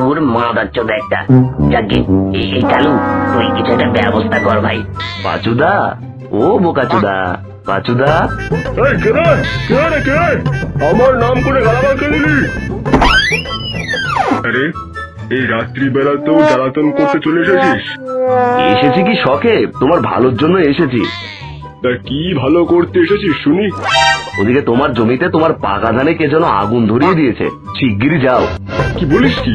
তোর মাদাচ্ছ একটা যাকে এই কালু তুই কিছু একটা ব্যবস্থা কর ভাই। পাচুদা ও বোকাচুদা পাচুদা আমার নাম করে গালাগাল কে দিলি? আরে এই রাত্রিবেলা তো জ্বালাতন করতে চলে এসেছিস? এসেছি কি শখে? তোমার ভালোর জন্য এসেছি। তা কি ভালো করতে এসেছিস শুনি? ওদিকে তোমার জমিতে তোমার পাকা ধানে কে যেন আগুন ধরিয়ে দিয়েছে। শিগগিরই যাও। কি বলিস কি?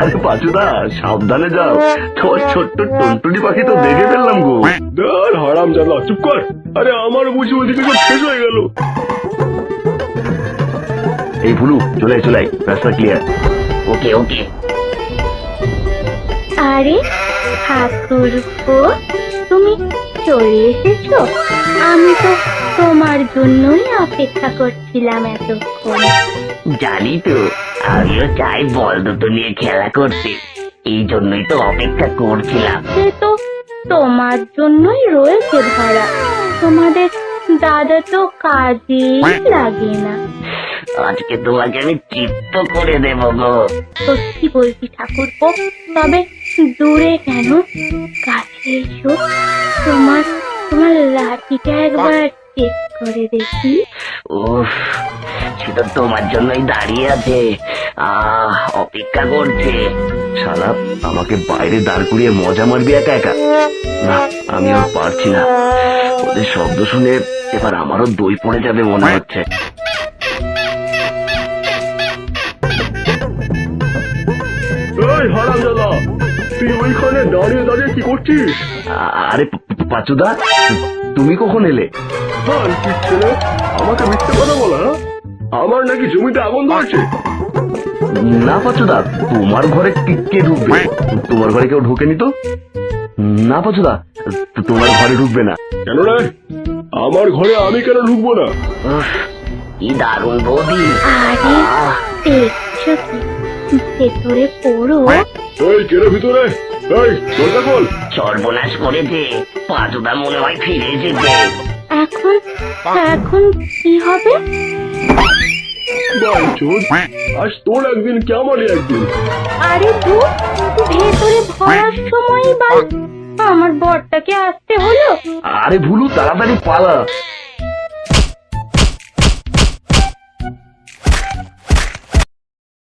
আরে পাচুদা সাবধানে যাও। তোমার ছোট্ট টুনটুনি পাখি তো দেখে ফেললাম গো। দার হারাম জানা চুপ কর। আরে আমার বুঝি ওইদিকে সব শেষ হয়ে গেল। এই ভুলু চলে চলে আয়, রাস্তা ক্লিয়ার ওকে ওকে। আরে ঠাকুরপো তুমি চলে এসেছ? আমি তো তোমার জন্যই অপেক্ষা করছিলাম এতক্ষণ। জানি তো আমিও চাই বল দুটো নিয়ে খেলা করতে। এই জন্যই তো অপেক্ষা করছিলাম। সে তো তোমার জন্যই রয়েছে ভাড়া। তোমাদের দাদা তো কাজেই লাগে না। আজকে তোমাকে আমি চিত্ত করে দেব গো। সত্যি বলছি ঠাকুরপো তবে দূরে কেন? কাছে এসো। তোমার তোমার লাঠিটা একবার চেক করে দেখি। উফ সেটা তোমার জন্যই দাঁড়িয়ে আছে। আহ অপেক্ষা করছে। শালা আমাকে বাইরে দাঁড় করিয়ে মজা মারবি একা একা? না আমি আর পারছি না। ওদের শব্দ শুনে এবার আমারও দই পড়ে যাবে মনে হচ্ছে। এই হারাম তুই ওইখানে দাঁড়িয়ে দাঁড়িয়ে কি করছিস? আরে পাচুদা তুমি কখন এলে? ছেলে? আমাকে মিথ্যে কথা বলা হ্যাঁ? আমার নাকি জমিতে আগুন ধরছে না পাচুদা তোমার ঘরে কে- কে ঢুকবে? তোমার ঘরে কেউ ঢোকেনি তো? না পাচুদা তোমার ঘরে ঢুকবে না। কেন রে? আমার ঘরে আমি কেন ঢুকবো না? কি দারুণ বৌদি। আরে আহ। দেখছ কি? ভেতরে পড়ো। এই কেড়ে ভিতরে? এই দরজা খোল। সর্বনাশ করেছে পাঁচুদা মনে হয় ফিরে এসেছে এখন এখন কি হবে? আজ তোর একদিন কেমনই একদিন? আরে তু ভেতরে ভরার সময় বাল আমার বরটাকে আসতে হলো। আরে ভুলু তাড়াতাড়ি পালা।